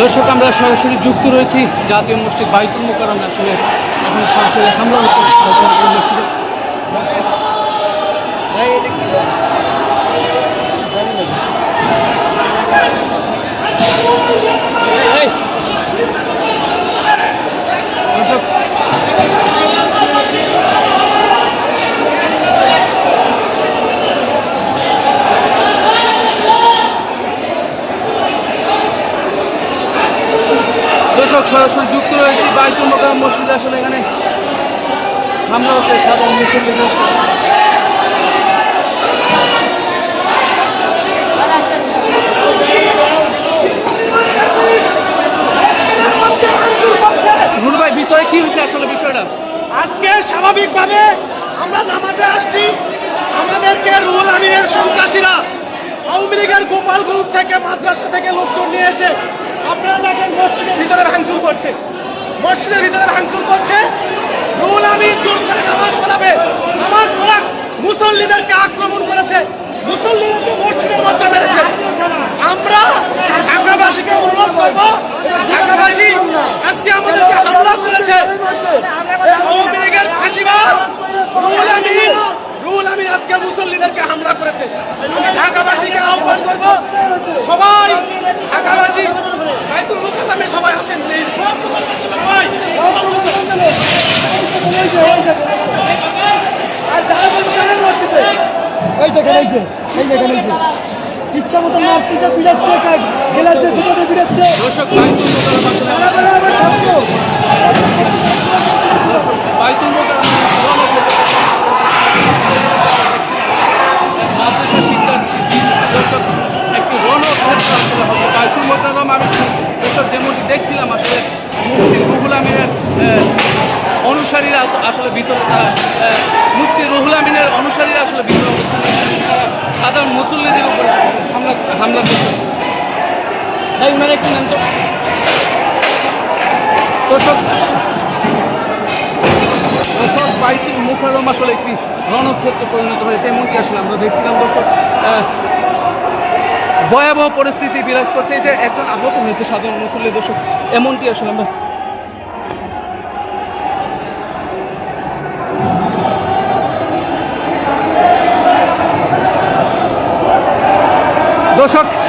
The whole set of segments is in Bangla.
দর্শক, আমরা সরাসরি যুক্ত রয়েছি। জাতীয় মসজিদ বাইতুল মোকারমে আসলে এখন সরাসরি হামলা হচ্ছে। মসজিদে এই, দর্শক দর্শক সরাসরি যুক্ত রয়েছি বাইতুল মোকাররম মসজিদে। আসলে এখানে হামলা হচ্ছে সাধারণ। রুল কি হয়েছে আসলে বিষয়টা? আজকে স্বাভাবিকভাবে আমরা আসছি। আমাদেরকে সন্ত্রাসীরা আওয়ামী লীগের গোপালগঞ্জ থেকে মাদ্রাসা থেকে লোকজন নিয়ে এসে আপনারা দেখেন মসজিদের ভিতরে ভাঙচুর করছে। মসজিদের ভিতরে ভাঙচুর করছে। রুহুল আমিন জোর করে নামাজ পড়াবে। নামাজ পড়া মুসল্লিদেরকে আক্রমণ করেছে। মুসল্লিদেরকে মসজিদের মধ্যে মেরেছে। আমরা ঢাকাবাসীকে অনুরোধ করব। ঢাকাবাসী আজকে আমাদেরকে হামলা করেছে। আজকে মুসল্লিদেরকে হামলা করেছে। আমি ঢাকাবাসীকে আহ্বান করব। সবাই ঢাকাবাসী বাইতুল মুকাল্লামে সবাই আসেন প্লিজ সবাই আর যারা বলছে তারা মারতেছে এই দেখেন এই যে এই দেখেন এই যে। ইচ্ছা মতো মারতেছে বাইতুল মোকাররম মাদ্রাসা শিক্ষার দর্শক একটি রণক্ষেত্র হবে। বাইতুল মোকাররম আমি যেমনটি দেখছিলাম আসলে মুফতি রুহুল আমিনের আহ, অনুসারীরা আসলে ভিতরে তারা মুফতি রুহুল আমিনের অনুসারীরা আসলে ভিতরে সাধারণ মুসল্লিদের উপর হামলা হামলা করছে। তাই উনারা একটু নেন তো। দর্শক দর্শক মুখারম আসলে একটি রণক্ষেত্রে পরিণত হয়েছে, এমনকি আসলে আমরা দেখছিলাম দর্শক ভয়াবহ পরিস্থিতি বিরাজ করছে। এই যে একজন আহত হয়েছে সাধারণ মুসল্লি দর্শক, এমনটি আসলে আমরা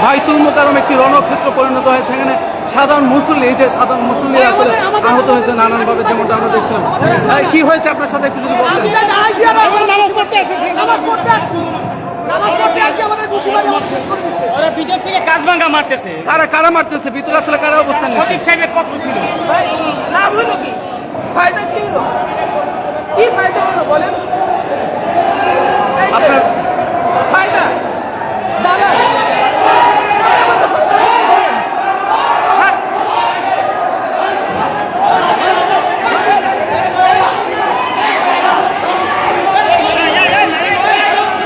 বাইতুল মোকারম একটি রণক্ষেত্র পরিণত হয়েছে। এখানে সাধারণ মুসল্লি এই যে সাধারণ মুসল্লি আসলে আহত হয়েছে নানানভাবে যেমনটা আমরা দেখছিলাম কি হয়েছে আপনার সাথে একটু যদি করে মারতেছে। কারা কারা মারতেছে? ভিতরে আসলে কারা অবস্থান কি? ফায়দা কি কি ফায়দা হলো বলেন এই যে, আপনার ফায়দা দালাল আমাদের ফায়দা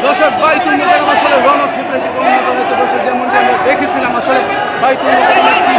দর্শক বাইতুল মোকারম আসলে রণক্ষেত্রে পরিণত হয়েছে দর্শক যেমনটি আমরা দেখেছিলাম আসলে বাইতুল মোকারম একটি